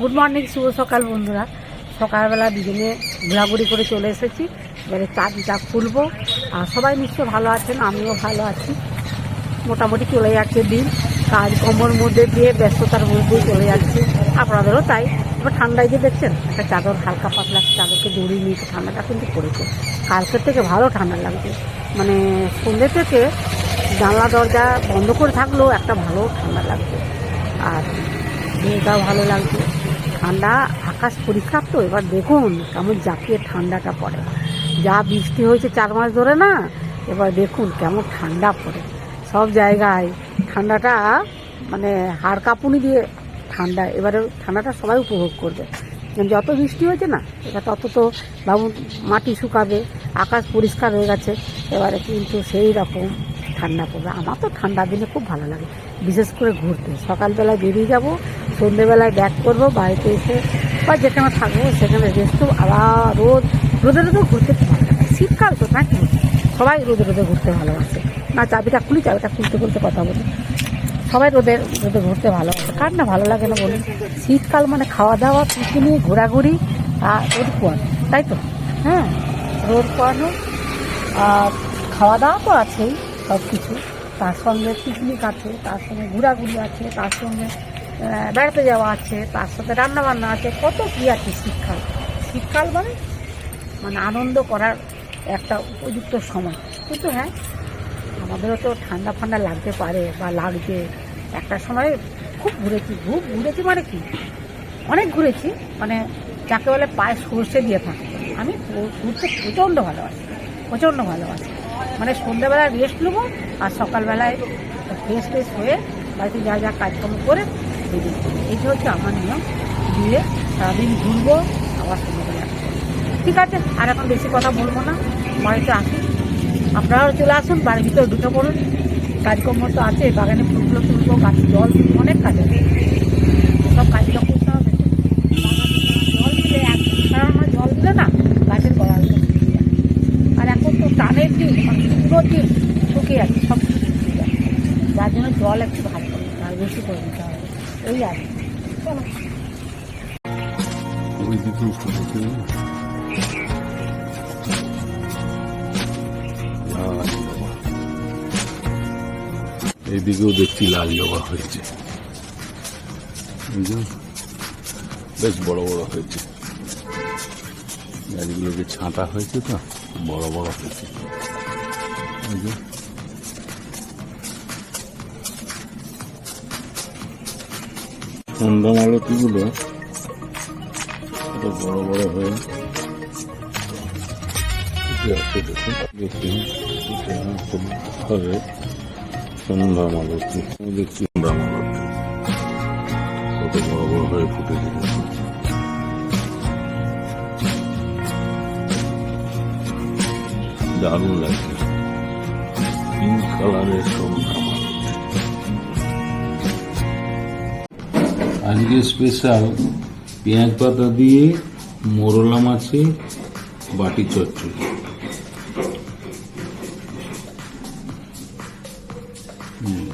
Good morning শুভ সকাল বন্ধুরা। সকালবেলা দুজনে ঘোরাঘুরি করে চলে এসেছি। এবারে চাটা খুলবো? আর সবাই নিশ্চয় ভালো আছেন, আমিও ভালো আছি। মোটামুটি চলে যাচ্ছে দিন। কাজকর্মর মধ্যে দিয়ে, ব্যস্ততার মধ্যে চলে যাচ্ছে। আপনাদেরও তাই। এবার ঠান্ডায় যে দেখছেন, একটা চাদর, হালকা পাতলা চাদরকে দড়িয়ে নিয়েছে। ঠান্ডাটা কিন্তু পড়েছে। কালকের থেকে ভালো ঠান্ডা লাগছে। মানে সন্ধ্যে থেকে জানলা, দরজা বন্ধ করে থাকলেও একটা ভালো ঠান্ডা লাগছে। আর দিনটাও ভালো লাগছে। ঠান্ডা, আকাশ পরিষ্কার তো এবার দেখুন কেমন জাপিয়ে ঠান্ডাটা পড়ে। যা বৃষ্টি হয়েছে চার মাস ধরে না, এবার দেখুন কেমন ঠান্ডা পড়ে। সব জায়গায় ঠান্ডাটা মানে হাড় কাঁপুনি দিয়ে ঠান্ডা, এবারে ঠান্ডাটা সবাই উপভোগ করবে। যত বৃষ্টি হয়েছে না, এবার তত তো ভাবুন মাটি শুকাবে, আকাশ পরিষ্কার হয়ে গেছে, এবারে কিন্তু সেই রকম ঠান্ডা পড়বে। আমার তো ঠান্ডা দিনে খুব ভালো লাগে। বিশেষ করে ঘুরতে। সকালবেলায় বেরিয়ে যাব সন্ধ্যেবেলায় ব্যাক করব, বাড়িতে এসে বা যেখানে থাকব সেখানে রেস্ট করব। আবার রোদ, রোদে রোদে ঘুরতে ভালো লাগে। শীতকাল তো নাকি সবাই রোদে রোদে ঘুরতে ভালোবাসে। না, চাবিটা খুলি, চাবিটা খুলতে খুলতে কথা বলি। সবাই রোদে রোদে ঘুরতে ভালোবাসে। কার না ভালো লাগে না বলুন শীতকাল মানে খাওয়া দাওয়া পিকনিক, ঘোরাঘুরি আর রোদ পোয়ানো, তাই তো? হ্যাঁ রোদ পোয়ানো আর খাওয়া দাওয়া তো আছেই। সব কিছু তার সঙ্গে পিকনিক আছে, তার সঙ্গে ঘোরাঘুরি আছে, তার সঙ্গে বেড়াতে যাওয়া আছে, তার সাথে রান্না বান্না আছে, কত কী আছে শীতকাল। শীতকাল মানে মানে আনন্দ করার একটা উপযুক্ত সময়। কিন্তু হ্যাঁ আমাদেরও তো ঠান্ডা ফান্ডা লাগতে পারে বা লাগছে একটা সময় খুব ঘুরেছি। খুব ঘুরেছি মানে কি? অনেক ঘুরেছি মানে যাকে বলে পায়ে সর্ষে দিয়ে থাকে। আমি ঘুরতে প্রচণ্ড ভালোবাসি প্রচণ্ড ভালোবাসি। মানে সন্ধ্যাবেলায় রেস্ট নেব, আর সকালবেলায় ফ্রেশ ফ্রেশ হয়ে বাড়িতে যা যা কাজকর্ম করে বেরিয়ে। এইটা হচ্ছে আমার নিয়ম। দিয়ে সারাদিন ঘুরবো, আবার সন্ধ্যাবেলা। ঠিক আছে, আর এখন বেশি কথা বলব না। বাড়িতে আসি। আপনারাও চলে আসুন, বাড়ির ভিতরে ঢুকে পড়ুন। কাজকর্ম তো আছে, বাগানে ফুলগুলো তুলবো, গাছে জল, অনেক কাজ আছে সব কাজটা করতে হবে জল দিলে এক কারণ আমার জল দিলে না গাছের গোড়াগুলো শুকিয়ে যায় আর এখন তো টানের দিন দিন শুকিয়ে যাচ্ছে সব কিছু শুকিয়ে যায় যার জন্য জল একটু ভালো দিতে বেশি করে দিতে হবে। এই আর এইদিকেও দেখছি লাল জবা হয়েছে। বেশ বড় বড় হয়েছে। গাছগুলোকে ছাঁটা হয়েছে তো, বড় বড় হয়েছে। এই যে, সন্ধ্যা মালতিগুলো এত বড় বড় হয়ে ফুটে আছে দেখুন দেখি এটা খুব হবে সন্ধ্যা মালতী আমি দেখছি সন্ধ্যা মালতী কত বড় বড় হয়ে ফুটেছে দেখুন দারুণ লাগছে পিঙ্ক কালারের মালতী আজকে স্পেশাল পেঁয়াজ পাতা দিয়ে মোরলা মাছে বাটি চচ্চড়ি।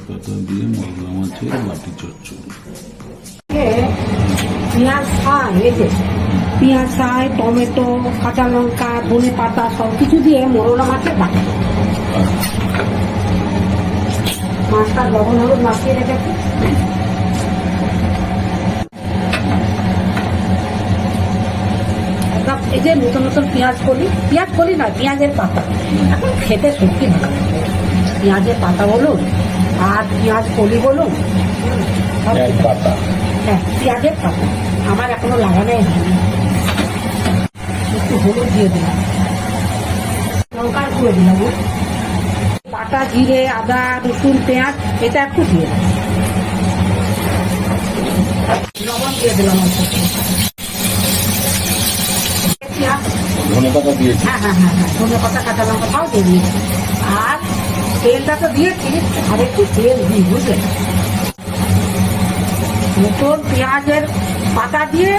পাতা দিয়ে মোরলা মাছের বাটি চচ্চড়ি। পেঁয়াজ খায় পেঁয়াজ খায় টমেটো কাঁচা লঙ্কা ধনে পাতা সব কিছু দিয়ে মোরলা মাছের বাটা। মাছটা লবণ হলুদ মাখিয়ে রেখেছি একদম এই যে নতুন নতুন পেঁয়াজ কলি পেঁয়াজ কলি না পেঁয়াজের পাতা। এখন খেতে সত্যি ভালো পেঁয়াজের পাতা বলুন আর পেঁয়াজ কলি বলুন হ্যাঁ পেঁয়াজের পাতা। আমার এখনও লাগানোই হয়নি একটু হলুদ দিয়ে দিলাম। লঙ্কার গুঁড়ো দিলাম। বাটা জিরে আদা রসুন পেঁয়াজ এটা একটু দিয়ে লবণ দিয়ে দিলাম ধনে পাতা দিয়েছি। হ্যাঁ হ্যাঁ হ্যাঁ হ্যাঁ ধনে পাতা কাঁচা লঙ্কা তাও দিয়ে দিয়েছি। আর তেলটা তো দিয়েছি আর একটু তেল দিই বুঝলেন নতুন পেঁয়াজের পাতা দিয়ে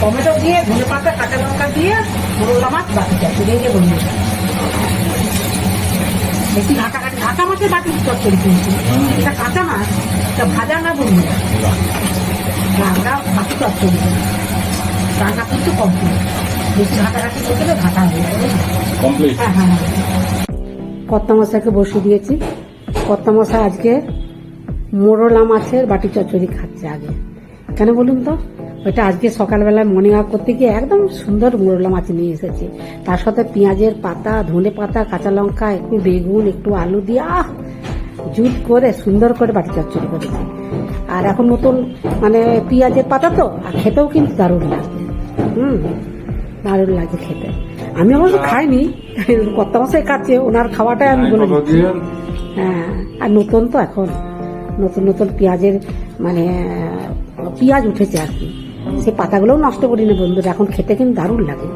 টমেটো দিয়ে ধনে পাতা কাঁচা লঙ্কা দিয়ে মোরলা মাছ বাটি যাচ্ছে রেগে বলব বেশি ঘাটা কাটি ঘাটা মাছের বাটি চচ্চড়ি কিনছি এটা কাঁচা মাছ এটা ভাজা না বলব আমরা বাকি চচ্চড়ি করি রান্না কিন্তু কমপ্লিট বেশি ঘাটাঘাটি করতে গেলে ঘাটা হয়ে যাবে হ্যাঁ হ্যাঁ হ্যাঁ। কর্তা মশাইকে বসিয়ে দিয়েছি। কর্তা মশাই আজকে মোরলা মাছের বাটি চচ্চড়ি খাচ্ছে আগে। কেন বলুন তো? ওইটা আজকে সকালবেলায় মর্নিং ওয়াক করতে গিয়ে একদম সুন্দর মোরলা মাছ নিয়ে এসেছি। তার সাথে পেঁয়াজের পাতা ধনে পাতা কাঁচা লঙ্কা একটু বেগুন একটু আলু দিয়ে আহ! জুট করে সুন্দর করে বাটি চচ্চড়ি করেছি। আর এখন নতুন মানে পেঁয়াজের পাতা তো আর খেতেও কিন্তু দারুণ লাগে। হুম দারুণ লাগে খেতে। আমি অবশ্য খাইনি কত মাসে খাচ্ছে ওনার খাওয়াটাই আমি বলে হ্যাঁ আর নতুন তো এখন নতুন নতুন পেঁয়াজের মানে পেঁয়াজ উঠেছে আর কি। সেই পাতাগুলোও নষ্ট করি না বন্ধুরা এখন খেতে কিন্তু দারুণ লাগে।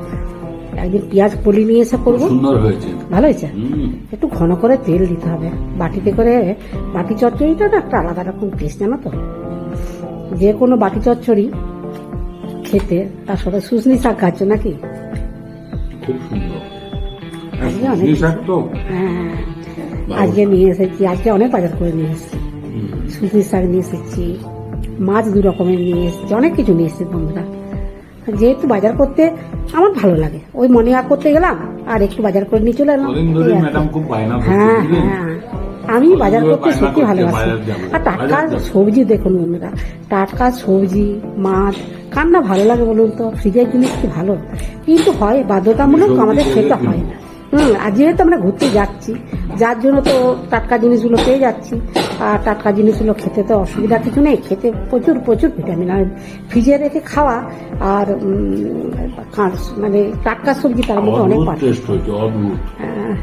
একদিন পেঁয়াজ পলি নিয়ে এসে করব। সুন্দর হয়েছে। ভালো হয়েছে? একটু ঘন করে তেল দিতে হবে। বাটিতে করে বাটি চচ্চড়িটা না একটা আলাদা রকম টেস্ট জানো তো? যে কোনো বাটি চচ্চড়ি খেতে তার সাথে সুসনি শাক খাচ্ছ নাকি? খুব সুন্দর। আজকে হ্যাঁ। আজকে নিয়ে এসেছি আজকে অনেক বাজার করে নিয়ে এসেছি। সুসনি শাক নিয়ে এসেছি। মাছ দু রকমের নিয়ে এসেছি অনেক কিছু নিয়ে এসেছি বন্ধুরা। যেহেতু বাজার করতে আমার ভালো লাগে ওই মনে আগ করতে গেলাম আর একটু বাজার করে নিয়ে চলে এলাম। আর হ্যাঁ হ্যাঁ। আমি বাজার করতে সত্যি ভালোবাসি। আর টাটকা সবজি দেখুন বন্ধুরা টাটকা সবজি মাছ কার না ভালো লাগে বলুন তো ফ্রিজের জিনিস কি ভালো? কিন্তু হয় বাধ্যতামূলক আমাদের খেতে হয় না। হুম আর যেহেতু আমরা ঘুরতে যাচ্ছি যার জন্য তো টাটকা জিনিসগুলো পেয়ে যাচ্ছি আর টাটকা জিনিসগুলো খেতে তো অসুবিধা কিছু নেই। খেতে প্রচুর প্রচুর ভিটামিন আর ফ্রিজে রেখে খাওয়া আর মানে টাটকা সবজি তার মধ্যে অনেক হ্যাঁ,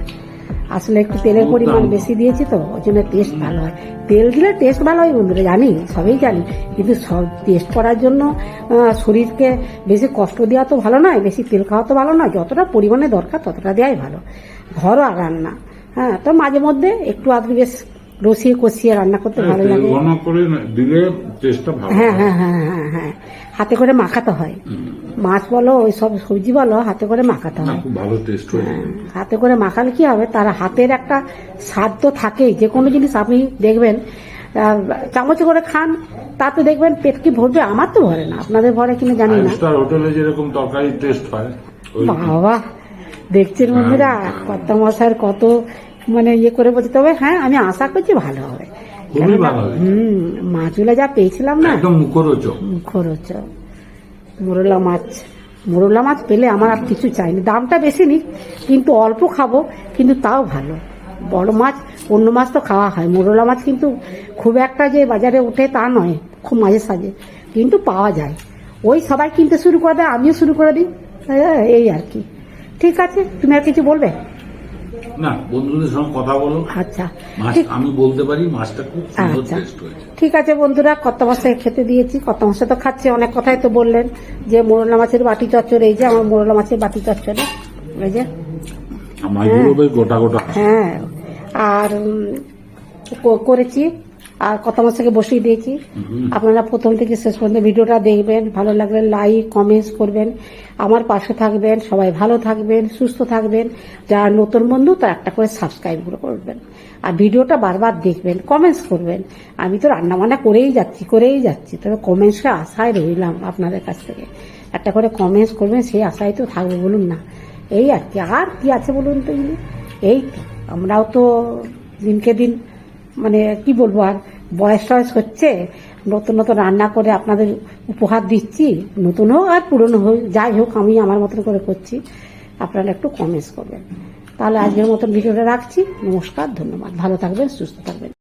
আসলে একটু তেলের পরিমাণ বেশি দিয়েছি তো ওই জন্য টেস্ট ভালো হয়। তেল দিলে টেস্ট ভালো হয় বন্ধুরা জানি সবই জানি। কিন্তু সব টেস্ট করার জন্য শরীরকে বেশি কষ্ট দেওয়া তো ভালো নয় বেশি তেল খাওয়া তো ভালো নয়। যতটা পরিমাণে দরকার ততটা দেওয়াই ভালো। ঘরোয়া রান্না হ্যাঁ তো মাঝে মধ্যে একটু আধটু বেশ রসিয়ে কষিয়ে রান্না করতে ভালো লাগে। করে দিলে টেস্টটা ভালো হ্যাঁ হ্যাঁ। হ্যাঁ হ্যাঁ হ্যাঁ হাতে করে মাখাতে হয়। মাছ বলো ওই সব সবজি বলো হাতে করে মাখাতে হয়। ভালো টেস্ট হ্যাঁ, হাতে করে মাখালে কি হবে? তার হাতের একটা স্বাদ তো থাকেই। যে কোনো জিনিস আপনি দেখবেন চামচে করে খান তাতে দেখবেন পেট কি ভরবে? আমার তো ভরে না। আপনাদের ভরে কিনা জানি না। হোটেলে যেরকম তরকারি টেস্ট হয় বাবা দেখছেন বন্ধুরা কত মশার কত মানে ইয়ে করে বলছে তবে হ্যাঁ আমি আশা করছি ভালো হবে। খুবই ভালো হুম মাছগুলো যা পেয়েছিলাম না একদম মুখরোচক। খরচ মোরলা মাছ মোরলা মাছ পেলে আমার আর কিছু চাইনি দামটা বেশি নিক কিন্তু অল্প খাব কিন্তু তাও ভালো। বড় মাছ অন্য মাছ তো খাওয়া হয়। মোরলা মাছ কিন্তু খুব একটা যে বাজারে ওঠে তা নয় খুব মাঝে সাঝে কিন্তু পাওয়া যায়। ওই সবাই কিনতে শুরু করে দেয় আমিও শুরু করে দিই। এই আর কি। ঠিক আছে তুমি আর কিছু বলবে? না বন্ধুদের সঙ্গে কথা বলো। আচ্ছা। আমি বলতে পারি মাছটা খুব সুন্দর আচ্ছা। টেস্ট হয়েছে। ঠিক আছে বন্ধুরা কত মাসে খেতে দিয়েছি। কত মাসে তো খাচ্ছে অনেক কথাই তো বললেন যে মোরলা মাছের বাটি চচ্চর এই যে আমার মোরলা মাছের বাটি চচ্চড়ে এই যে। গোটা গোটা। হ্যাঁ। আর করেছি আর কত মাসকে বসিয়ে দিয়েছি। আপনারা প্রথম থেকে শেষ পর্যন্ত ভিডিওটা দেখবেন। ভালো লাগলে লাইক কমেন্টস করবেন। আমার পাশে থাকবেন। সবাই ভালো থাকবেন, সুস্থ থাকবেন। যারা নতুন বন্ধু, তারা একটা করে সাবস্ক্রাইব করবেন। আর ভিডিওটা বারবার দেখবেন কমেন্টস করবেন। আমি তো রান্না বান্না করেই যাচ্ছি করেই যাচ্ছি। তবে কমেন্টসে আশায় রইলাম আপনাদের কাছ থেকে। একটা করে কমেন্টস করবেন, সেই আশায় তো থাকবে বলুন না। এই আর কি আর কি আছে বলুন তো এই আমরাও তো দিনকে দিন মানে কি বলব আর বয়স টয়স হচ্ছে, নতুন নতুন রান্না করে আপনাদের উপহার দিচ্ছি নতুন হোক আর পুরনো হোক, যাই হোক আমি আমার মতন করে করছি, আপনারা একটু কমেন্টস করবেন। তাহলে আজকের মতন ভিডিওটা রাখছি, নমস্কার, ধন্যবাদ। ভালো থাকবেন, সুস্থ থাকবেন।